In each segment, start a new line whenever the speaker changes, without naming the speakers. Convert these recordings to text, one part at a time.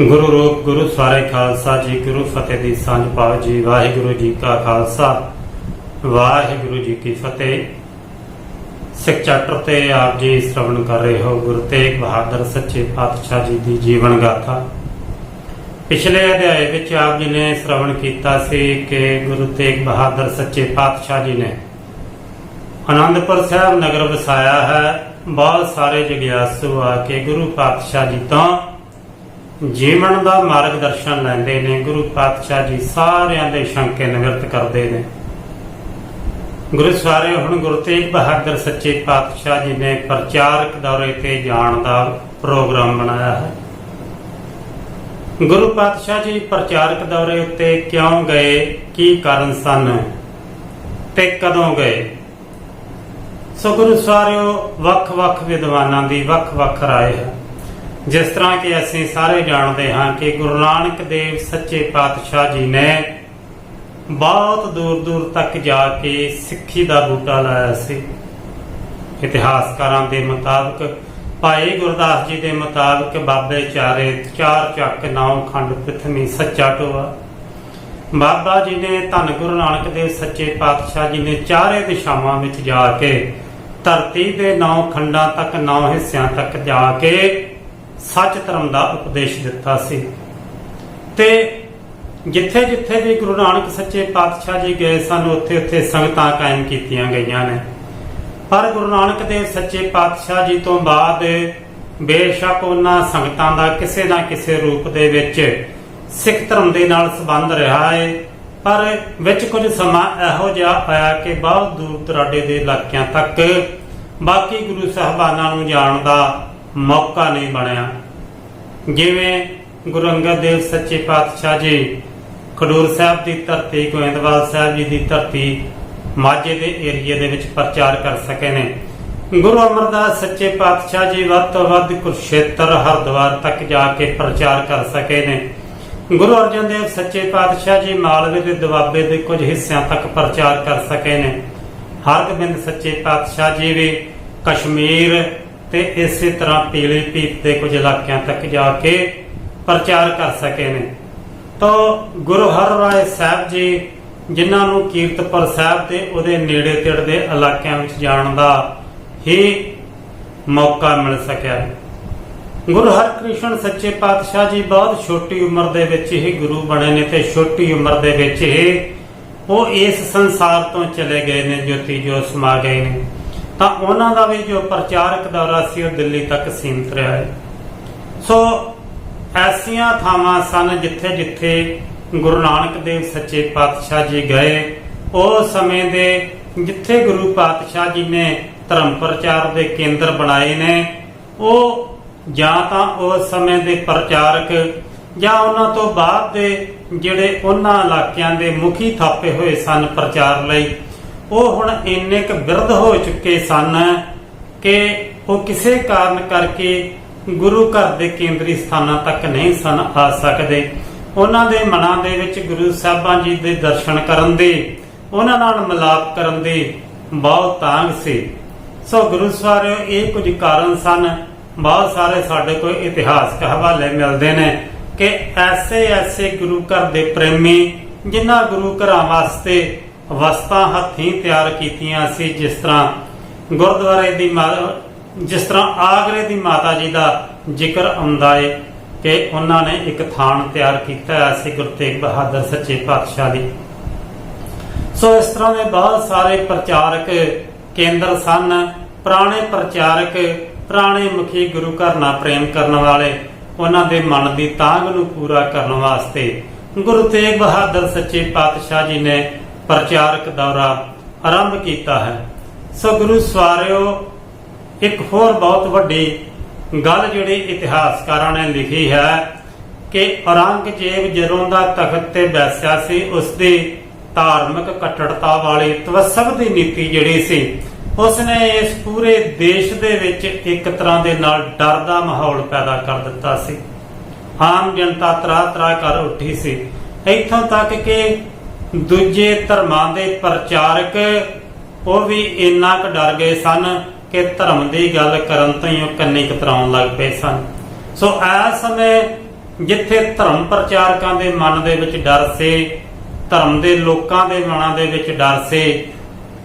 ਗੁਰੂ ਰੂਪ, ਗੁਰੂ ਸਾਰੇ ਖਾਲਸਾ ਜੀ, ਗੁਰੂ ਫਤਿਹ ਦੀ ਸਾਂਝ ਪਾਓ ਜੀ। ਵਾਹਿਗੁਰੂ ਜੀ ਕਾ ਖਾਲਸਾ। ਵਾਹਿਗੁਰੂ ਜੀ ਕੀ ਫਤਿਹ। ਸਿੱਖ ਚਾਰਟਰ ਤੇ ਆਪ ਜੀ ਸ਼੍ਰਵਣ ਕਰ ਰਹੇ ਹੋ ਗੁਰੂ ਤੇਗ ਬਹਾਦਰ ਸੱਚੇ ਪਾਤਸ਼ਾਹ ਜੀ ਦੀ ਜੀਵਨ ਗਾਥਾ। ਪਿਛਲੇ ਅਧਿਆਏ ਵਿੱਚ ਆਪ ਜੀ ਨੇ ਸ਼੍ਰਵਣ ਕੀਤਾ ਸੀ ਕਿ ਗੁਰੂ ਤੇਗ ਬਹਾਦਰ ਸੱਚੇ ਪਾਤਸ਼ਾਹ ਜੀ ਨੇ ਆਨੰਦਪੁਰ ਸਾਹਿਬ ਨਗਰ ਵਸਾਇਆ ਹੈ। ਬਹੁਤ ਸਾਰੇ ਜਗਿਆਸੂ ਆ ਕੇ ਗੁਰੂ ਪਾਤਸ਼ਾਹ ਜੀ ਤੋਂ ਜੀਵਨ ਦਾ ਮਾਰਗਦਰਸ਼ਨ ਲੈਂਦੇ ਨੇ, ਗੁਰੂ ਪਾਤਸ਼ਾਹ ਜੀ ਸਾਰਿਆਂ ਦੇ ਸ਼ੰਕੇ ਨਿਵਰਤ ਕਰਦੇ ਨੇ। ਗੁਰੂ ਸਾਰੇ ਹੁਣ ਗੁਰੂ ਤੇਗ ਬਹਾਦਰ ਸੱਚੇ ਪਾਤਸ਼ਾਹ ਜੀ ਨੇ ਪ੍ਰਚਾਰਕ ਦੌਰੇ ਤੇ ਜਾਣ ਦਾ ਪ੍ਰੋਗਰਾਮ ਬਣਾਇਆ ਹੈ। ਗੁਰੂ ਪਾਤਸ਼ਾਹ ਜੀ ਪ੍ਰਚਾਰਕ ਦੌਰੇ ਉੱਤੇ ਕਿਉਂ ਗਏ, ਕੀ ਕਾਰਨ ਸਨ ਤੇ ਕਦੋਂ ਗਏ? ਸੋ ਗੁਰੂ ਸਾਰਿਓ, ਵੱਖ-ਵੱਖ ਵਿਦਵਾਨਾਂ ਦੀ ਵੱਖ-ਵੱਖ ਰਾਏ ਹੈ। ਜਿਸ ਤਰ੍ਹਾਂ ਕਿ ਅਸੀਂ ਸਾਰੇ ਜਾਣਦੇ ਹਾਂ ਕਿ ਗੁਰੂ ਨਾਨਕ ਦੇਵ ਸੱਚੇ ਪਾਤਸ਼ਾਹ ਜੀ ਨੇ ਬਹੁਤ ਦੂਰ ਦੂਰ ਤੱਕ ਜਾ ਕੇ ਸਿੱਖੀ ਦਾ ਬੂਟਾ ਲਾਇਆ ਸੀ। ਇਤਿਹਾਸਕਾਰਾਂ ਦੇ ਮੁਤਾਬਕ, ਭਾਈ ਗੁਰਦਾਸ ਜੀ ਦੇ ਮੁਤਾਬਕ ਬਾਬੇ ਚਾਰੇ ਚਾਰ ਚੱਕ ਨੌ ਖੰਡ ਪ੍ਰਥਮੀ ਸੱਚਾ ਟੋਆ। ਬਾਬਾ ਜੀ ਨੇ ਧੰਨ ਗੁਰੂ ਨਾਨਕ ਦੇਵ ਸੱਚੇ ਪਾਤਸ਼ਾਹ ਜੀ ਨੇ ਚਾਰੇ ਦਿਸ਼ਾਵਾਂ ਵਿੱਚ ਜਾ ਕੇ ਧਰਤੀ ਦੇ ਨੌ ਖੰਡਾਂ ਤੱਕ ਨੌ ਹਿੱਸਿਆਂ ਤੱਕ ਜਾ ਕੇ ਸੱਚ ਧਰਮ ਦਾ ਉਪਦੇਸ਼ ਦਿੱਤਾ ਸੀ। ਤੇ ਜਿੱਥੇ ਜਿੱਥੇ ਵੀ ਗੁਰੂ ਨਾਨਕ ਸੱਚੇ ਪਾਤਸ਼ਾਹ ਜੀ ਗਏ ਸਨ ਉੱਥੇ ਉੱਥੇ ਸੰਗਤਾਂ ਕਾਇਮ ਕੀਤੀਆਂ ਗਈਆਂ ਨੇ। ਪਰ ਗੁਰੂ ਨਾਨਕ ਦੇਵ ਸੱਚੇ ਪਾਤਸ਼ਾਹ ਜੀ ਤੋਂ ਬਾਅਦ ਬੇਸ਼ੱਕ ਉਹਨਾਂ ਸੰਗਤਾਂ ਦਾ ਕਿਸੇ ਨਾ ਕਿਸੇ ਰੂਪ ਦੇ ਵਿੱਚ ਸਿੱਖ ਧਰਮ ਦੇ ਨਾਲ ਸੰਬੰਧ ਰਿਹਾ ਹੈ ਪਰ ਵਿੱਚ ਕੁਝ ਸਮਾਂ ਇਹੋ ਜਿਹਾ ਆਇਆ ਕਿ ਬਹੁਤ ਦੂਰ ਦਰਾਡੇ ਦੇ ਇਲਾਕਿਆਂ ਤੱਕ ਬਾਕੀ ਗੁਰੂ ਸਾਹਿਬਾਨਾਂ ਨੂੰ ਜਾਣ ਦਾ ਮੌਕਾ ਨਹੀਂ ਬਣਿਆ। ਜਿਵੇਂ ਗੁਰੂ ਅੰਗਦ ਦੇਵ ਸੱਚੇ ਪਾਤਸ਼ਾਹ ਜੀ, ਖਡੂਰ ਸਾਹਿਬ ਦੀ ਧਰਤੀ ਗੋਇੰਦਵਾਲ ਸਾਹਿਬ ਜੀ ਦੀ ਧਰਤੀ ਮਾਝੇ ਦੇ ਏਰੀਏ ਦੇ ਵਿੱਚ ਪ੍ਰਚਾਰ ਕਰ ਸਕੇ ਨੇ। ਗੁਰੂ ਅਮਰਦਾਸ ਸੱਚੇ ਪਾਤਸ਼ਾਹ ਜੀ ਵੱਧ ਤੋਂ ਵੱਧ ਕੁਰਸ਼ੇਤਰ ਹਰਿਦੁਆਰ ਤੱਕ ਜਾ ਕੇ ਪ੍ਰਚਾਰ ਕਰ ਸਕੇ ਨੇ। ਗੁਰੂ ਅਰਜਨ ਦੇਵ ਸੱਚੇ ਪਾਤਸ਼ਾਹ ਜੀ ਮਾਲਵੇ ਦੇ ਦੁਆਬੇ ਦੇ ਕੁਝ ਹਿੱਸਿਆਂ ਤੱਕ ਪ੍ਰਚਾਰ ਕਰ ਸਕੇ ਨੇ। ਹਰਗੋਬਿੰਦ ਸੱਚੇ ਪਾਤਸ਼ਾਹ ਜੀ ਵੀ ਕਸ਼ਮੀਰ ਤੇ ਇਸੇ ਤਰ੍ਹਾਂ ਪੀਲੀ ਭੀਤ ਦੇ ਕੁਝ ਇਲਾਕਿਆਂ ਤੱਕ ਜਾ ਕੇ ਪ੍ਰਚਾਰ ਕਰ ਸਕੇ ਨੇ। ਤਾਂ ਗੁਰੂ ਹਰਰਾਏ ਸਾਹਿਬ ਜੀ, ਜਿਨ੍ਹਾਂ ਨੂੰ ਕੀਰਤਪੁਰ ਸਾਹਿਬ ਤੇ ਉਹਦੇ ਨੇੜੇ ਤੇੜੇ ਦੇ ਇਲਾਕਿਆਂ ਵਿੱਚ ਜਾਣ ਦਾ ਹੀ ਮੌਕਾ ਮਿਲ ਸਕਿਆ ਗੁਰੂ ਹਰਕ੍ਰਿਸ਼ਨ ਸੱਚੇ ਪਾਤਸ਼ਾਹ ਜੀ ਬਹੁਤ ਛੋਟੀ ਉਮਰ ਦੇ ਵਿੱਚ ਹੀ ਗੁਰੂ ਬਣੇ ਨੇ ਤੇ ਛੋਟੀ ਉਮਰ ਦੇ ਵਿੱਚ ਹੀ ਉਹ ਇਸ ਸੰਸਾਰ ਤੋਂ ਚਲੇ ਗਏ ਨੇ, ਜੋਤੀ ਜੋ ਸਮਾ ਗਏ ਨੇ। ਤਾਂ ਉਹਨਾਂ ਦਾ ਵੀ ਜੋ ਪ੍ਰਚਾਰਕ ਦੌਰਾ ਸੀ ਉਹ ਦਿੱਲੀ ਤੱਕ ਸੀਮਤ ਰਿਹਾ ਹੈ। ਸੋ ਐਸੀਆਂ ਥਾਵਾਂ ਸਨ ਜਿੱਥੇ ਜਿੱਥੇ ਗੁਰੂ ਨਾਨਕ ਦੇਵ ਸੱਚੇ ਪਾਤਸ਼ਾਹ ਜੀ ਗਏ ਉਸ ਸਮੇਂ ਦੇ ਜਿੱਥੇ ਗੁਰੂ ਪਾਤਸ਼ਾਹ ਜੀ ਨੇ ਧਰਮ ਪ੍ਰਚਾਰ ਦੇ ਕੇਂਦਰ ਬਣਾਏ ਨੇ, ਉਹ ਜਾਂ ਤਾਂ ਉਸ ਸਮੇਂ ਦੇ ਪ੍ਰਚਾਰਕ ਜਾਂ ਉਹਨਾਂ ਤੋਂ ਬਾਅਦ ਦੇ ਜਿਹੜੇ ਉਹਨਾਂ ਇਲਾਕਿਆਂ ਦੇ ਮੁਖੀ ਥਾਪੇ ਹੋਏ ਸਨ ਪ੍ਰਚਾਰ ਲਈ ਉਹ ਹੁਣ ਇੰਨੇ ਕੁ ਬਿਰਧ ਹੋ ਚੁੱਕੇ ਸਨ ਕਿ ਉਹ ਕਿਸੇ ਕਾਰਨ ਕਰਕੇ ਗੁਰੂ ਘਰ ਦੇ ਕੇਂਦਰੀ ਸਥਾਨਾਂ ਤੱਕ ਨਹੀਂ ਸਨ ਆ ਸਕਦੇ। ਉਹਨਾਂ ਦੇ ਮਨਾਂ ਦੇ ਵਿੱਚ ਗੁਰੂ ਸਾਹਿਬਾਂ ਜੀ ਦੇ ਦਰਸ਼ਨ ਕਰਨ ਦੇ, ਉਹਨਾਂ ਨਾਲ ਮਿਲਾਪ ਕਰਨ ਦੇ ਬਹੁਤ ਤਾਂਗ ਸੀ। ਸੋ ਗੁਰੂ ਸਵਾਰਿਓ ਇਹ ਕੁਝ ਕਾਰਨ ਸਨ। ਬਹੁਤ ਸਾਰੇ ਸਾਡੇ ਕੋਲ ਇਤਿਹਾਸਕ ਹਵਾਲੇ ਮਿਲਦੇ ਨੇ ਕਿ ਐਸੇ ਐਸੇ ਗੁਰੂ ਘਰ ਦੇ ਪ੍ਰੇਮੀ ਜਿਨ੍ਹਾਂ ਗੁਰੂ ਘਰਾਂ ਵਾਸਤੇ ਵਸਤਾਂ ਹੱਥੀਂ ਤਿਆਰ ਕੀਤੀਆਂ ਸੀ, ਜਿਸ ਤਰ੍ਹਾਂ ਗੁਰਦੁਆਰੇ ਦੀ ਜਿਸ ਤਰ੍ਹਾਂ ਆਗਰੇ ਦੀ ਮਾਤਾ ਜੀ ਦਾ ਜ਼ਿਕਰ ਆਉਂਦਾ ਏ ਕਿ ਉਹਨਾਂ ਨੇ ਇੱਕ ਥਾਨ ਤਿਆਰ ਕੀਤਾ ਹੈ ਸੀ ਗੁਰੂ ਤੇਗ ਬਹਾਦਰ ਸੱਚੇ ਪਾਤਸ਼ਾਹ ਦੀ। ਸੋ ਇਸ ਤਰ੍ਹਾਂ ਦੇ ਬਹੁਤ ਸਾਰੇ ਪ੍ਰਚਾਰਕ ਕੇਂਦਰ ਸਨ, ਪੁਰਾਣੇ ਪ੍ਰਚਾਰਕ, ਪੁਰਾਣੇ ਮੁਖੀ ਗੁਰੂ ਘਰ ਨਾਲ ਪ੍ਰੇਮ ਕਰਨ ਵਾਲੇ, ਉਹਨਾਂ ਦੇ ਮਨ ਦੀ ਤਾਂਗ ਨੂੰ ਪੂਰਾ ਕਰਨ ਵਾਸਤੇ ਗੁਰੂ ਤੇਗ ਬਹਾਦਰ ਸੱਚੇ ਪਾਤਸ਼ਾਹ ਜੀ ਨੇ ਪ੍ਰਚਾਰਕ ਦੌਰਾ ਆਰੰਭ ਕੀਤਾ ਹੈ। ਸੋ ਗੁਰੂ ਸਵਾਰਿਓ, ਇੱਕ ਹੋਰ ਬਹੁਤ ਵੱਡੀ ਗੱਲ ਜਿਹੜੀ ਇਤਿਹਾਸਕਾਰਾਂ ਨੇ ਲਿਖੀ ਹੈ ਕਿ ਔਰੰਗਜ਼ੇਬ ਜਦੋਂ ਦਾ ਤਖਤ ਤੇ ਬੈਸਿਆ ਸੀ ਉਸ ਦੀ ਧਾਰਮਿਕ ਕੱਟੜਤਾ ਵਾਲੀ ਤਵਸਬ ਦੀ ਨੀਤੀ ਜਿਹੜੀ ਸੀ ਉਸ ਨੇ ਇਸ ਪੂਰੇ ਦੇਸ਼ ਦੇ ਵਿੱਚ ਇੱਕ ਤਰ੍ਹਾਂ ਦੇ ਨਾਲ ਡਰ ਦਾ ਮਾਹੌਲ ਪੈਦਾ ਕਰ ਦਿੱਤਾ ਸੀ। ਆਮ ਜਨਤਾ ਤਰਾ ਤਰਾ ਕਰ ਉੱਠੀ ਸੀ। ਇੱਥੋਂ ਤੱਕ ਕਿ ਦੂਜੇ ਧਰਮਾਂ ਦੇ ਪ੍ਰਚਾਰਕ ਉਹ ਵੀ ਇੰਨਾ ਕੁ ਡਰ ਗਏ ਸਨ ਕਿ ਧਰਮ ਦੀ ਗੱਲ ਕਰਨ ਤੋਂ ਹੀ ਉਹ ਕੰਨੀ ਕਤਰਾਉਣ ਲੱਗ ਪਏ ਸਨ। ਸੋ ਇਸ ਸਮੇਂ ਜਿੱਥੇ ਧਰਮ ਪ੍ਰਚਾਰਕਾਂ ਦੇ ਮਨ ਦੇ ਵਿੱਚ ਡਰ ਸੀ, ਧਰਮ ਦੇ ਲੋਕਾਂ ਦੇ ਮਨਾਂ ਦੇ ਵਿੱਚ ਡਰ ਸੀ,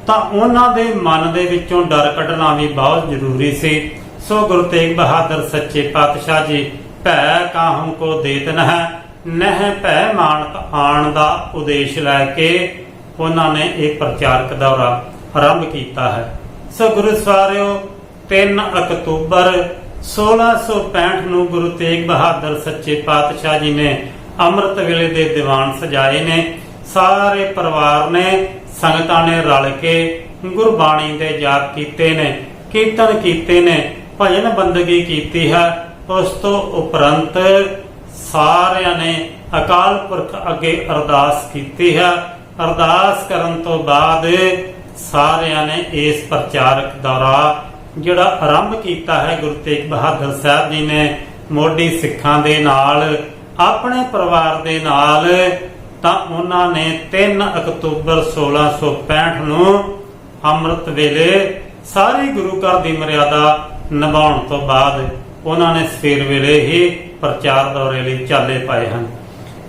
ਤਾਂ ਉਹਨਾਂ ਦੇ ਮਨ ਦੇ ਵਿੱਚੋਂ ਡਰ ਕੱਢਣਾ ਵੀ ਬਹੁਤ ਜ਼ਰੂਰੀ ਸੀ। ਸੋ ਗੁਰੂ ਤੇਗ ਬਹਾਦਰ ਸੱਚੇ ਪਾਤਸ਼ਾਹ ਜੀ, ਭੈ ਕਾਹੂ ਕੋ ਦੇਤ ਨਹ ਨਹਿ ਭੈ ਮਾਨਕ ਆਣ ਦਾ ਉਦੇਸ਼ ਲੈ ਕੇ ਉਹਨਾਂ ਨੇ ਇਹ ਪ੍ਰਚਾਰਕ ਦੌਰਾ ਆਰੰਭ ਕੀਤਾ ਹੈ। ਸੋ ਗੁਰੂ ਸਵਾਰਿਓ 3 ਅਕਤੂਬਰ 1665 ਨੂੰ ਗੁਰੂ ਤੇਗ ਬਹਾਦਰ ਸੱਚੇ ਪਾਤਸ਼ਾਹ ਜੀ ਨੇ ਅੰਮ੍ਰਿਤ ਵੇਲੇ ਦੇ ਦੀਵਾਨ ਸਜਾਏ ਨੇ। ਸਾਰੇ ਪਰਿਵਾਰ ਨੇ, ਸੰਗਤਾਂ ਨੇ ਰਲ ਕੇ ਗੁਰਬਾਣੀ ਦੇ ਜਾਪ ਕੀਤੇ ਨੇ, ਕੀਰਤਨ ਕੀਤੇ ਨੇ, ਭਜਨ ਬੰਦਗੀ ਕੀਤੀ ਹੈ। ਉਸ ਤੋਂ ਉਪਰੰਤ ਸਾਰਿਆਂ ਨੇ ਅਕਾਲ ਪੁਰਖ ਅੱਗੇ ਅਰਦਾਸ ਕੀਤੀ ਹੈ। ਅਰਦਾਸ ਕਰਨ ਤੋਂ ਬਾਅਦ ਸਾਰਿਆਂ ਨੇ ਇਸ ਪ੍ਰਚਾਰਕ ਦੌਰਾ ਜਿਹੜਾ ਆਰੰਭ ਕੀਤਾ ਹੈ, ਗੁਰੂ ਤੇਗ ਬਹਾਦਰ ਸਾਹਿਬ ਜੀ ਨੇ ਮੋਢੀ ਸਿੱਖਾਂ ਦੇ ਨਾਲ, ਆਪਣੇ ਪਰਿਵਾਰ ਦੇ ਨਾਲ, ਤਾਂ ਉਹਨਾਂ ਨੇ 3 ਅਕਤੂਬਰ 1665 ਨੂੰ ਅੰਮ੍ਰਿਤ ਵੇਲੇ ਸਾਰੇ ਗੁਰੂ ਘਰ ਦੀ ਮਰਿਆਦਾ ਨਿਭਾਉਣ ਤੋਂ ਬਾਅਦ ਉਹਨਾਂ ਨੇ ਸਵੇਰ ਵੇਲੇ ਹੀ ਪ੍ਰਚਾਰ ਦੌਰੇ ਲਈ ਚਾਲੇ ਪਾਏ ਹਨ।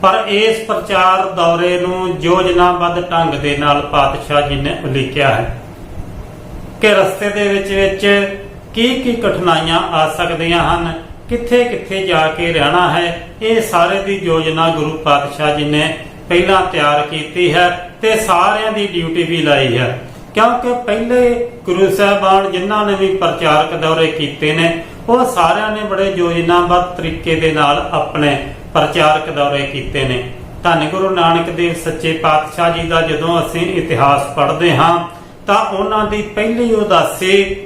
ਪਰ ਇਸ ਪ੍ਰਚਾਰ ਦੌਰੇ ਨੂੰ ਯੋਜਨਾਬੱਧ ਢੰਗ ਦੇ ਨਾਲ ਪਾਤਸ਼ਾਹ ਜੀ ਨੇ ਉਲੀਕਿਆ ਹੈ ਕਿ ਰਸਤੇ ਦੇ ਵਿੱਚ ਵਿੱਚ ਕੀ ਕੀ ਕਠਿਨਾਈਆਂ ਆ ਸਕਦੀਆਂ ਹਨ ਕਿੱਥੇ ਕਿੱਥੇ ਜਾ ਕੇ ਰਹਿਣਾ ਹੈ, ਇਹ ਸਾਰੇ ਦੀ ਯੋਜਨਾ ਗੁਰੂ ਪਾਤਸ਼ਾਹ ਜੀ ਨੇ ਪਹਿਲਾਂ ਤਿਆਰ ਕੀਤੀ ਹੈ ਤੇ ਸਾਰਿਆਂ ਦੀ ਡਿਊਟੀ ਵੀ ਲਾਈ ਹੈ। ਕਿਉਂਕਿ ਪਹਿਲੇ ਗੁਰੂ ਸਾਹਿਬਾਨ ਜਿਨ੍ਹਾਂ ਨੇ ਵੀ ਪ੍ਰਚਾਰਕ ਦੌਰੇ ਕੀਤੇ ਨੇ, ਉਹ ਸਾਰਿਆਂ ਨੇ ਬੜੇ ਯੋਜਨਾਬੱਧ ਤਰੀਕੇ ਦੇ ਨਾਲ ਆਪਣੇ ਪ੍ਰਚਾਰਕ ਦੌਰੇ ਕੀਤੇ ਨੇ। ਧੰਨ ਗੁਰੂ ਨਾਨਕ ਦੇਵ ਸੱਚੇ ਪਾਤਸ਼ਾਹ ਜੀ ਦਾ ਜਦੋਂ ਅਸੀਂ ਇਤਿਹਾਸ ਪੜ੍ਹਦੇ ਹਾਂ, ਤਾਂ ਉਹਨਾਂ ਦੀ ਪਹਿਲੀ ਉਦਾਸੀ,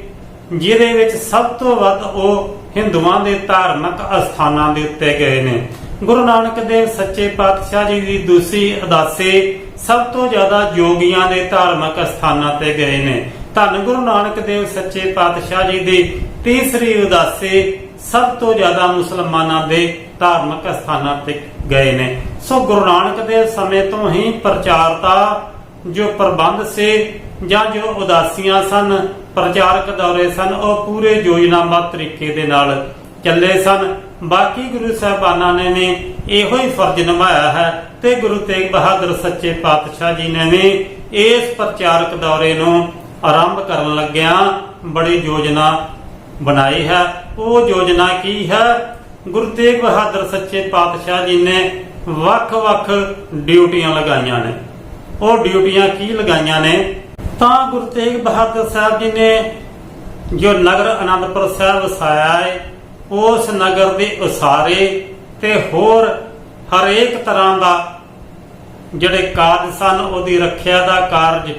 ਜਿਹਦੇ ਵਿੱਚ ਸਭ ਤੋਂ ਵੱਧ ਉਹ ਹਿੰਦੂਆਂ ਦੇ ਧਾਰਮਿਕ ਅਸਥਾਨਾਂ ਦੇ ਉੱਤੇ ਗਏ ਨੇ। ਗੁਰੂ ਨਾਨਕ ਦੇਵ ਸੱਚੇ ਪਾਤਸ਼ਾਹ ਜੀ ਦੀ ਦੂਸਰੀ ਉਦਾਸੀ ਸਭ ਤੋਂ ਜ਼ਿਆਦਾ ਯੋਗੀਆਂ ਦੇ ਧਾਰਮਿਕ ਅਸਥਾਨਾਂ ਤੇ ਗਏ ਨੇ। ਧੰਨ ਗੁਰੂ ਨਾਨਕ ਦੇਵ ਸੱਚੇ ਪਾਤਸ਼ਾਹ ਜੀ ਦੀ ਤੀਸਰੀ ਉਦਾਸੀ ਸਭ ਤੋਂ ਜ਼ਿਆਦਾ ਮੁਸਲਮਾਨਾਂ ਦੇ ਧਾਰਮਿਕ ਸਥਾਨਾਂ ਤੇ ਗਏ ਨੇ। ਸੋ ਗੁਰੂ ਨਾਨਕ ਦੇਵ ਸਮੇਂ ਤੋਂ ਹੀ ਪ੍ਰਚਾਰ ਦਾ ਜੋ ਪ੍ਰਬੰਧ ਸੀ ਜਾਂ ਜੋ ਉਦਾਸੀਆਂ ਸਨ, ਪ੍ਰਚਾਰਕ ਦੌਰੇ ਸਨ, ਉਹ ਪੂਰੇ ਯੋਜਨਾਬੱਧ ਤਰੀਕੇ ਦੇ ਨਾਲ ਚੱਲੇ ਸਨ। ਬਾਕੀ ਗੁਰੂ ਸਾਹਿਬਾਨਾਂ ਨੇ ਨੇ ਇਹੋ ਹੀ ਫਰਜ਼ ਨਿਭਾਇਆ ਹੈ ਤੇ ਗੁਰੂ ਤੇਗ ਬਹਾਦਰ ਸੱਚੇ ਪਾਤਸ਼ਾਹ ਜੀ ਨੇ ਵੀ ਇਸ ਪ੍ਰਚਾਰਕ ਦੌਰੇ ਨੂੰ ਆਰੰਭ ਕਰਨ ਲੱਗਿਆਂ ਬੜੀ ਯੋਜਨਾ ਬਣਾਈ ਹੈ। ਉਹ ਯੋਜਨਾ ਕੀ ਹੈ? ਗੁਰੂ ਤੇਗ ਬਹਾਦਰ ਸੱਚੇ ਪਾਤਸ਼ਾਹ ਜੀ ਨੇ ਵੱਖ-ਵੱਖ ਡਿਊਟੀਆਂ ਲਗਾਈਆਂ ਨੇ। ਉਹ ਡਿਊਟੀਆਂ ਕੀ ਲਗਾਈਆਂ ਨੇ? ਤਾਂ ਗੁਰੂ ਤੇਗ ਬਹਾਦਰ ਸਾਹਿਬ ਜੀ ਨੇ ਜੋ ਨਗਰ ਅਨੰਦਪੁਰ ਸਾਹਿਬ ਵਸਾਇਆ ਹੈ ਉਸ ਨਗਰ ਦੇ ਉਸਾਰੇ ਤੇ ਹੋਰ ਹਰੇਕ ਤਰ੍ਹਾਂ ਦਾ ਜਿਹੜੇ ਕਾਰਜ ਸਨ, ਉਹਦੀ ਰੱਖਿਆ ਦਾ ਕਾਰਜ।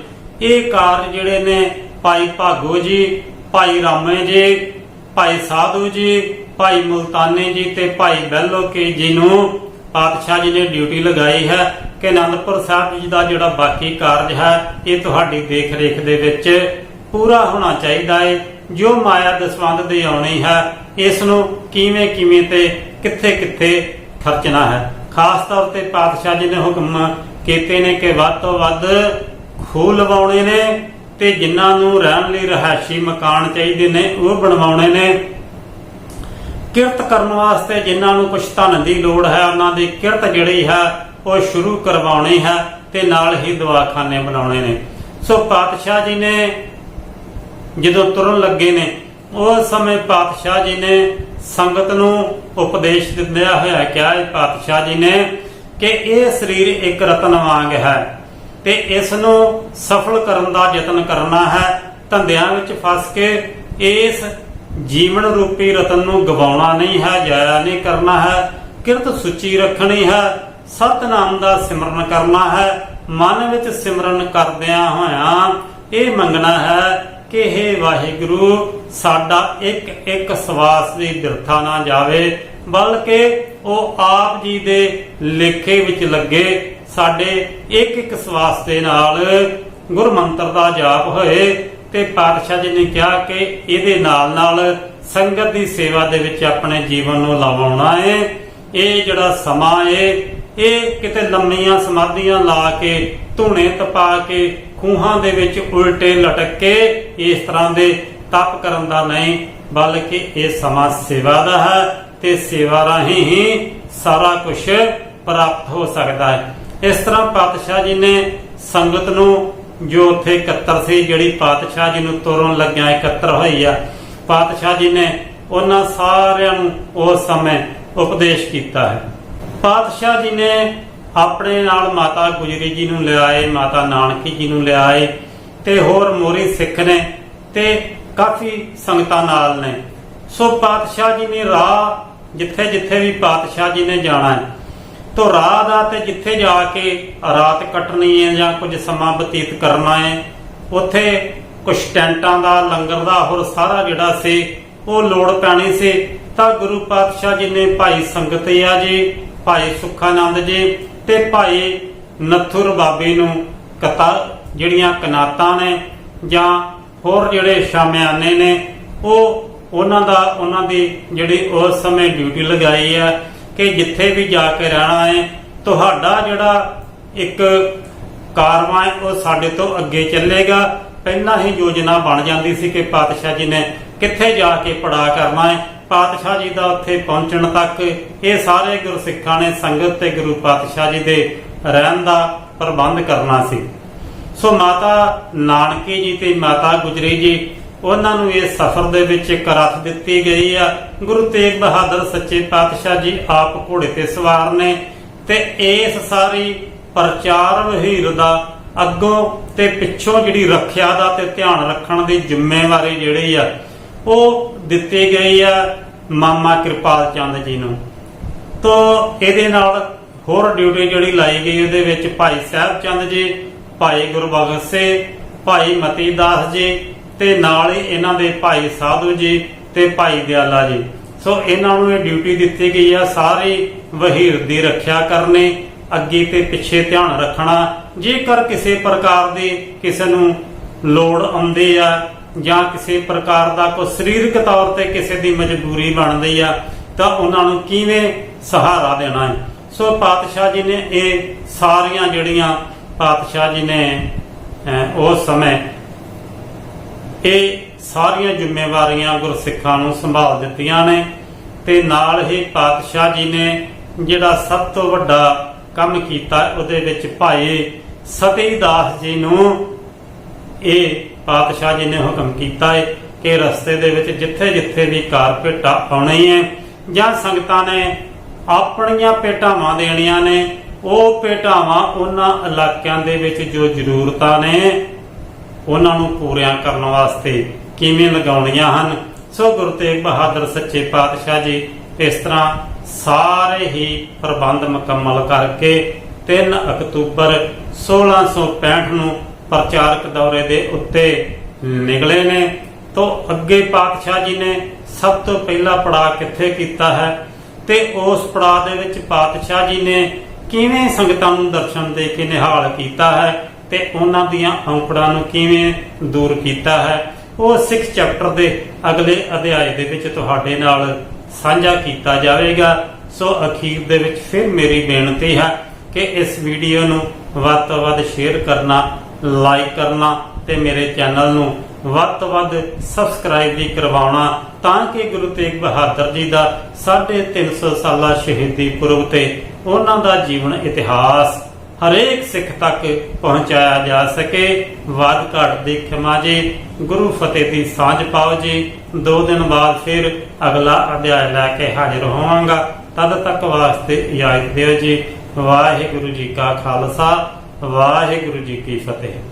ਇਹ ਕਾਰਜ ਜਿਹੜੇ ਨੇ, ਭਾਈ ਭਾਗੋ ਜੀ, ਭਾਈ ਰਾਮੇ ਜੀ, ਭਾਈ ਸਾਧੂ ਜੀ, ਭਾਈ ਮੁਲਤਾਨੀ ਜੀ ਤੇ ਭਾਈ ਬਹਿਲੋ ਕੇ ਜੀ ਨੂੰ ਪਾਤਸ਼ਾਹ ਜੀ ਨੇ ਡਿਊਟੀ ਲਗਾਈ ਹੈ ਕਿ ਅਨੰਦਪੁਰ ਸਾਹਿਬ ਜੀ ਦਾ ਜਿਹੜਾ ਬਾਕੀ ਕਾਰਜ ਹੈ, ਇਹ ਤੁਹਾਡੀ ਦੇਖ ਰੇਖ ਦੇ ਵਿੱਚ ਪੂਰਾ ਹੋਣਾ ਚਾਹੀਦਾ ਹੈ ਜੋ ਮਾਇਆ ਦਸਵੰਦ ਦੀ ਆਉਣੀ ਹੈ ਇਸ ਨੂੰ ਕਿਵੇਂ ਕਿਵੇਂ ਤੇ ਕਿੱਥੇ ਕਿੱਥੇ ਖਰਚਣਾ ਹੈ। ਖਾਸ ਤੌਰ ਤੇ ਪਾਤਸ਼ਾਹ ਜੀ ਨੇ ਹੁਕਮ ਕੀਤੇ ਨੇ ਕਿ ਵੱਧ ਤੋਂ ਵੱਧ ਖੂਹ ਲਵਾਉਣੇ ਨੇ ਤੇ ਜਿਨ੍ਹਾਂ ਨੂੰ ਰਹਿਣ ਲਈ ਰਹਾਇਸ਼ੀ ਮਕਾਨ ਚਾਹੀਦੇ ਨੇ, ਉਹ ਬਣਵਾਉਣੇ ਨੇ। ਕਿਰਤ ਕਰਨ ਵਾਸਤੇ ਜਿਨ੍ਹਾਂ ਨੂੰ ਕੁਝ ਧਨ ਦੀ ਲੋੜ ਹੈ, ਉਹਨਾਂ ਦੀ ਕਿਰਤ ਜਿਹੜੀ ਹੈ, ਉਹ ਸ਼ੁਰੂ ਕਰਵਾਉਣੀ ਹੈ ਤੇ ਨਾਲ ਹੀ ਦਵਾਖਾਨੇ ਬਣਾਉਣੇ ਨੇ। ਸੋ ਪਾਤਸ਼ਾਹ ਜੀ ਨੇ ਜਦੋਂ ਤੁਰਨ ਲੱਗੇ ਨੇ ਉਸ ਸਮੇਂ ਪਾਤਸ਼ਾਹ ਜੀ ਨੇ ਸੰਗਤ ਨੂੰ ਉਪਦੇਸ਼ ਦਿੰਦਿਆ ਹੋਇਆ ਕਿਹਾ ਹੈ ਪਾਤਸ਼ਾਹ ਜੀ ਨੇ ਕਿ ਇਹ ਸਰੀਰ ਇੱਕ ਰਤਨ ਵਾਂਗ ਹੈ ਤੇ ਇਸ ਨੂੰ ਸਫਲ ਕਰਨ ਦਾ ਯਤਨ ਕਰਨਾ ਹੈ। ਧੰਦਿਆਂ ਵਿੱਚ ਫਸ ਕੇ ਇਸ ਜੀਵਨ ਰੂਪੀ ਰਤਨ ਨੂੰ ਗਵਾਉਣਾ ਨਹੀਂ ਹੈ, ਜਾਇਆ ਨਹੀਂ ਕਰਨਾ ਹੈ, ਕਿਰਤ ਸੁੱਚੀ ਰੱਖਣੀ ਹੈ, ਸਤਨਾਮ ਦਾ ਸਿਮਰਨ ਕਰਨਾ ਹੈ, ਮਨ ਵਿੱਚ ਸਿਮਰਨ ਕਰਦਿਆਂ ਹੋਇਆਂ ਇਹ ਮੰਗਣਾ ਹੈ ਕਿ हे ਵਾਹਿਗੁਰੂ, ਸਾਡਾ ਇੱਕ ਇੱਕ ਸਵਾਸ ਦੀ ਬਿਰਥਾ ਨਾ ਜਾਵੇ, ਬਲਕਿ ਉਹ ਆਪ ਜੀ ਦੇ ਲੇਖੇ ਵਿੱਚ ਲੱਗੇ ਸਾਡੇ ਇੱਕ ਇੱਕ ਸਵਾਸ ਦੇ ਨਾਲ ਗੁਰਮੰਤਰ ਦਾ ਜਾਪ ਹੋਏ ਤੇ ਪਾਤਸ਼ਾਹ ਜੀ ਨੇ ਕਿਹਾ ਕਿ ਇਹਦੇ ਨਾਲ ਨਾਲ ਸੰਗਤ ਦੀ ਸੇਵਾ ਦੇ ਵਿੱਚ ਆਪਣੇ ਜੀਵਨ ਨੂੰ ਲਾਉਣਾ ਹੈ ਇਹ ਜਿਹੜਾ ਸਮਾਂ ਹੈ ਇਹ ਕਿਤੇ ਲੰਮੀਆਂ ਸਮਾਧੀਆਂ ਲਾ ਕੇ, ਧੂਣੇ ਤਪਾ ਕੇ ਖੂਹਾਂ ਦੇ ਵਿੱਚ ਉਲਟੇ ਲਟਕ ਕੇ ਇਸ ਤਰ੍ਹਾਂ ਦੇ ਤਪ ਕਰਨ ਦਾ ਨਹੀਂ, ਬਲਕਿ ਇਹ ਸਮਾਂ ਸੇਵਾ ਦਾ ਹੈ ਤੇ ਸੇਵਾ ਰਾਹੀਂ ਹੀ ਸਾਰਾ ਕੁਝ ਪ੍ਰਾਪਤ ਹੋ ਸਕਦਾ ਹੈ। ਇਸ ਤਰ੍ਹਾਂ ਪਾਤਸ਼ਾਹ ਜੀ ਨੇ ਸੰਗਤ ਨੂੰ, ਜੋ ਉੱਥੇ ਇਕੱਤਰ ਸੀ, ਜਿਹੜੀ ਪਾਤਸ਼ਾਹ ਜੀ ਨੂੰ ਤੁਰਨ ਲੱਗਿਆ ਇਕੱਤਰ ਹੋਈ ਆ, ਪਾਤਸ਼ਾਹ ਜੀ ਨੇ ਉਹਨਾਂ ਸਾਰਿਆਂ ਨੂੰ ਉਸ ਸਮੇਂ ਉਪਦੇਸ਼ ਕੀਤਾ ਹੈ। ਪਾਤਸ਼ਾਹ ਜੀ ਨੇ ਆਪਣੇ ਨਾਲ ਮਾਤਾ ਗੁਜਰੀ ਜੀ ਨੂੰ ਲਿਆਏ, ਮਾਤਾ ਨਾਨਕੀ ਜੀ ਨੂੰ ਲਿਆਏ ਤੇ ਹੋਰ ਮੋਰੀ ਸਿੱਖ ਨੇ ਤੇ ਕਾਫੀ ਸੰਗਤਾਂ ਨਾਲ ਨੇ। ਸੋ ਪਾਤਸ਼ਾਹ ਜੀ ਨੇ ਰਾਹ ਜਿੱਥੇ ਜਿੱਥੇ ਵੀ ਪਾਤਸ਼ਾਹ ਜੀ ਨੇ ਜਾਣਾ ਹੈ, ਤੋ ਰਾਹ ਦਾ ਤੇ ਜਿੱਥੇ ਜਾ ਕੇ ਰਾਤ ਕੱਟਣੀ ਹੈ ਜਾਂ ਕੁਝ ਸਮਾਂ ਬਤੀਤ ਕਰਨਾ ਹੈ, ਉੱਥੇ ਕੁਝ ਟੈਂਟਾਂ ਦਾ, ਲੰਗਰ ਦਾ ਹੋਰ ਸਾਰਾ ਜਿਹੜਾ ਸੀ, ਉਹ ਲੋੜ ਪੈਣੀ ਸੀ। ਤਾਂ ਗੁਰੂ ਪਾਤਸ਼ਾਹ ਜੀ ਨੇ ਭਾਈ ਸੰਗਤਿਆ ਜੀ, ਭਾਈ ਸੁਖਾਨੰਦ ਜੀ ਤੇ ਭਾਈ ਨਥੁਰ ਬਾਬੇ ਨੂੰ ਕਤਾ ਜਿਹੜੀਆਂ ਕਨਾਤਾਂ ਨੇ ਜਾਂ ਹੋਰ ਜਿਹੜੇ ਸ਼ਾਮਿਆਨੇ ਨੇ, ਉਹ ਉਹਨਾਂ ਦਾ, ਉਹਨਾਂ ਦੀ ਜਿਹੜੀ ਉਸ ਸਮੇਂ ਡਿਊਟੀ ਲਗਾਈ ਹੈ ਕਿ ਜਿੱਥੇ ਵੀ ਜਾ ਕੇ ਰਹਿਣਾ ਹੈ, ਤੁਹਾਡਾ ਜਿਹੜਾ ਇੱਕ ਕਾਰਵਾਂ ਹੈ, ਉਹ ਸਾਡੇ ਤੋਂ ਅੱਗੇ ਚੱਲੇਗਾ। ਪਹਿਲਾਂ ਹੀ ਯੋਜਨਾ ਬਣ ਜਾਂਦੀ ਸੀ ਕਿ ਪਾਤਸ਼ਾਹ ਜੀ ਨੇ ਕਿੱਥੇ ਜਾ ਕੇ ਪੜਾ ਕਰਨਾ ਹੈ ਪਾਤਸ਼ਾਹ ਜੀ ਦਾ ਉੱਥੇ ਪਹੁੰਚਣ ਤੱਕ ਇਹ ਸਾਰੇ ਗੁਰਸਿੱਖਾਂ ਨੇ ਸੰਗਤ ਤੇ ਗੁਰੂ ਪਾਤਸ਼ਾਹ ਜੀ ਦੇ ਰਹਿਣ ਦਾ ਪ੍ਰਬੰਧ ਕਰਨਾ ਸੀ। ਸੋ ਮਾਤਾ ਨਾਨਕੀ ਜੀ ਤੇ ਮਾਤਾ ਗੁਜਰੀ ਜੀ, ਉਹਨਾਂ ਨੂੰ ਇਸ ਸਫ਼ਰ ਦੇ ਵਿੱਚ ਇੱਕ ਰਥ ਦਿੱਤੀ ਗਈ ਆ। ਗੁਰੂ ਤੇਗ ਬਹਾਦਰ ਸੱਚੇ ਪਾਤਸ਼ਾਹ ਜੀ ਆਪ ਘੋੜੇ ਤੇ ਸਵਾਰ ਨੇ ਤੇ ਇਸ ਸਾਰੀ ਪ੍ਰਚਾਰ ਵਹੀਰ ਦਾ ਅੱਗੋਂ ਤੇ ਪਿੱਛੋਂ ਜਿਹੜੀ ਰੱਖਿਆ ਦਾ ਤੇ ਧਿਆਨ ਰੱਖਣ ਦੀ ਜ਼ਿੰਮੇਵਾਰੀ ਜਿਹੜੀ ਆ ਉਹ ਦਿੱਤੀ ਗਈ ਆ ਮਾਮਾ ਕਿਰਪਾਲ ਚੰਦ ਜੀ ਨੂੰ। ਤੋ ਇਹਦੇ ਨਾਲ ਹੋਰ ਡਿਊਟੀ ਜਿਹੜੀ ਲਾਈ ਗਈ ਉਹਦੇ ਵਿੱਚ ਭਾਈ ਸਾਹਿਬ ਚੰਦ ਜੀ, ਭਾਈ ਗੁਰਬਖਸ਼ ਸਿੰਘ ਭਾਈ ਮਤੀ ਦਾਸ ਜੀ ਤੇ ਨਾਲ ਹੀ ਇਹਨਾਂ ਦੇ ਭਾਈ ਸਾਧੂ ਜੀ ਤੇ ਭਾਈ ਦਿਆਲਾ ਜੀ। ਸੋ ਇਹਨਾਂ ਨੂੰ ਇਹ ਡਿਊਟੀ ਦਿੱਤੀ ਗਈ ਆ ਸਾਰੀ ਵਹੀਰ ਦੀ ਰੱਖਿਆ ਕਰਨੀ, ਅੱਗੇ ਤੇ ਪਿੱਛੇ ਧਿਆਨ ਰੱਖਣਾ। ਜੇਕਰ ਕਿਸੇ ਪ੍ਰਕਾਰ ਦੀ ਕਿਸੇ ਨੂੰ ਲੋੜ ਆਉਂਦੀ ਆ ਜਾਂ ਕਿਸੇ ਪ੍ਰਕਾਰ ਦਾ ਕੋਈ ਸਰੀਰਕ ਤੌਰ ਤੇ ਕਿਸੇ ਦੀ ਮਜਬੂਰੀ ਬਣਦੀ ਆ, ਤਾਂ ਉਹਨਾਂ ਨੂੰ ਕਿਵੇਂ ਸਹਾਰਾ ਦੇਣਾ ਹੈ? ਸੋ ਪਾਤਸ਼ਾਹ ਜੀ ਨੇ ਇਹ ਸਾਰੀਆਂ ਜਿਹੜੀਆਂ ਪਾਤਸ਼ਾਹ ਜੀ ਨੇ ਉਸ ਸਮੇਂ ਇਹ ਸਾਰੀਆਂ ਜ਼ਿੰਮੇਵਾਰੀਆਂ ਗੁਰਸਿੱਖਾਂ ਨੂੰ ਸੰਭਾਲ ਦਿੱਤੀਆਂ ਨੇ ਤੇ ਨਾਲ ਹੀ ਪਾਤਸ਼ਾਹ ਜੀ ਨੇ ਜਿਹੜਾ ਸਭ ਤੋਂ ਵੱਡਾ ਕੰਮ ਕੀਤਾ, ਉਹਦੇ ਵਿੱਚ ਭਾਈ ਸਤੀ ਦਾਸ ਜੀ ਨੂੰ ਇਹ ਪਾਤਸ਼ਾਹ ਜੀ ਨੇ ਹੁਕਮ ਕੀਤਾ ਹੈ ਕਿ ਰਸਤੇ ਦੇ ਵਿੱਚ ਜਿੱਥੇ ਜਿੱਥੇ ਵੀ ਕਾਰਪੇਟ ਆਉਣੀ ਹੈ ਜਾਂ ਸੰਗਤਾਂ ਨੇ ਆਪਣੀਆਂ ਪੇਟਾਵਾਂ ਦੇਣੀਆਂ ਨੇ, ਉਹ ਪੇਟਾਵਾਂ ਉਹਨਾਂ ਇਲਾਕਿਆਂ ਦੇ ਵਿੱਚ ਜੋ ਜ਼ਰੂਰਤਾਂ ਨੇ, ਉਹਨਾਂ ਨੂੰ ਪੂਰੀਆਂ ਕਰਨ ਵਾਸਤੇ ਕਿਵੇਂ ਲਗਾਉਣੀਆਂ ਹਨ? ਸੋ ਗੁਰੂ ਤੇਗ ਬਹਾਦਰ ਸੱਚੇ ਪਾਤਸ਼ਾਹ ਜੀ ਇਸ ਤਰ੍ਹਾਂ ਸਾਰੇ ਹੀ ਪ੍ਰਬੰਧ ਮੁਕੰਮਲ ਕਰਕੇ 3 ਅਕਤੂਬਰ 1665 ਨੂੰ ਪ੍ਰਚਾਰਕ ਦੌਰੇ ਦੇ ਉੱਤੇ ਨਿਕਲੇ ਨੇ, ਤੋਂ ਅੱਗੇ ਪਾਤਸ਼ਾਹ ਜੀ ਨੇ ਸਭ ਤੋਂ ਪਹਿਲਾ ਪੜਾਅ ਕਿੱਥੇ ਕੀਤਾ ਹੈ? ਤੇ ਉਸ ਪੜਾਅ ਦੇ ਵਿੱਚ ਪਾਤਸ਼ਾਹ ਜੀ ਨੇ ਕਿਵੇਂ ਸੰਗਤਾਂ ਨੂੰ ਦਰਸ਼ਨ ਦੇ ਕੇ ਨਿਹਾਲ ਕੀਤਾ ਹੈ ਤੇ ਉਹਨਾਂ ਦੀਆਂ ਔਂਕੜਾਂ ਨੂੰ ਕਿਵੇਂ ਦੂਰ ਕੀਤਾ ਹੈ? ਉਹ ਸਿੱਖ ਚੈਪਟਰ ਦੇ ਅਗਲੇ ਅਧਿਆਇ ਦੇ ਵਿੱਚ ਤੁਹਾਡੇ ਨਾਲ ਸਾਂਝਾ ਕੀਤਾ ਜਾਵੇਗਾ। ਸੋ ਅਖੀਰ ਦੇ ਵਿੱਚ ਫਿਰ ਮੇਰੀ ਬੇਨਤੀ ਹੈ ਕਿ ਇਸ ਵੀਡੀਓ ਨੂੰ ਵੱਧ ਤੋਂ ਵੱਧ ਸ਼ੇਅਰ ਕਰਨਾ ਲਾਈਕ ਕਰਨਾ ਤੇ ਮੇਰੇ ਚੈਨਲ ਨੂੰ ਵੱਧ ਤੋਂ ਵੱਧ ਸਬਸਕ੍ਰਾਈਬ ਵੀ ਕਰਵਾਉਣਾ ਤਾਂ ਕਿ ਗੁਰੂ ਤੇਗ ਬਹਾਦਰ ਜੀ ਦਾ 350 ਸਾਲਾ ਸ਼ਹੀਦੀ ਪੁਰਬ ਤੇ ਉਹਨਾਂ ਦਾ ਜੀਵਨ ਇਤਿਹਾਸ ਹਰੇਕ ਸਿੱਖ ਤੱਕ ਪਹੁੰਚਾਇਆ ਜਾ ਸਕੇ। ਵਾਦ ਘਾਟ ਦੀ ਖਿਮਾ ਜੀ, ਗੁਰੂ ਫਤਿਹ ਦੀ ਸਾਂਝ ਪਾਓ ਜੀ। ਦੋ ਦਿਨ ਬਾਅਦ ਫਿਰ ਅਗਲਾ ਅਧਿਆਇ ਲੈ ਕੇ ਹਾਜ਼ਰ ਹੋਵਾਂਗਾ। ਤਦ ਤੱਕ ਵਾਸਤੇ ਇਜਾਜ਼ਤ ਦਿਓ ਜੀ। ਵਾਹਿਗੁਰੂ ਜੀ ਕਾ ਖਾਲਸਾ। ਵਾਹਿਗੁਰੂ ਜੀ ਕੀ ਫਤਿਹ।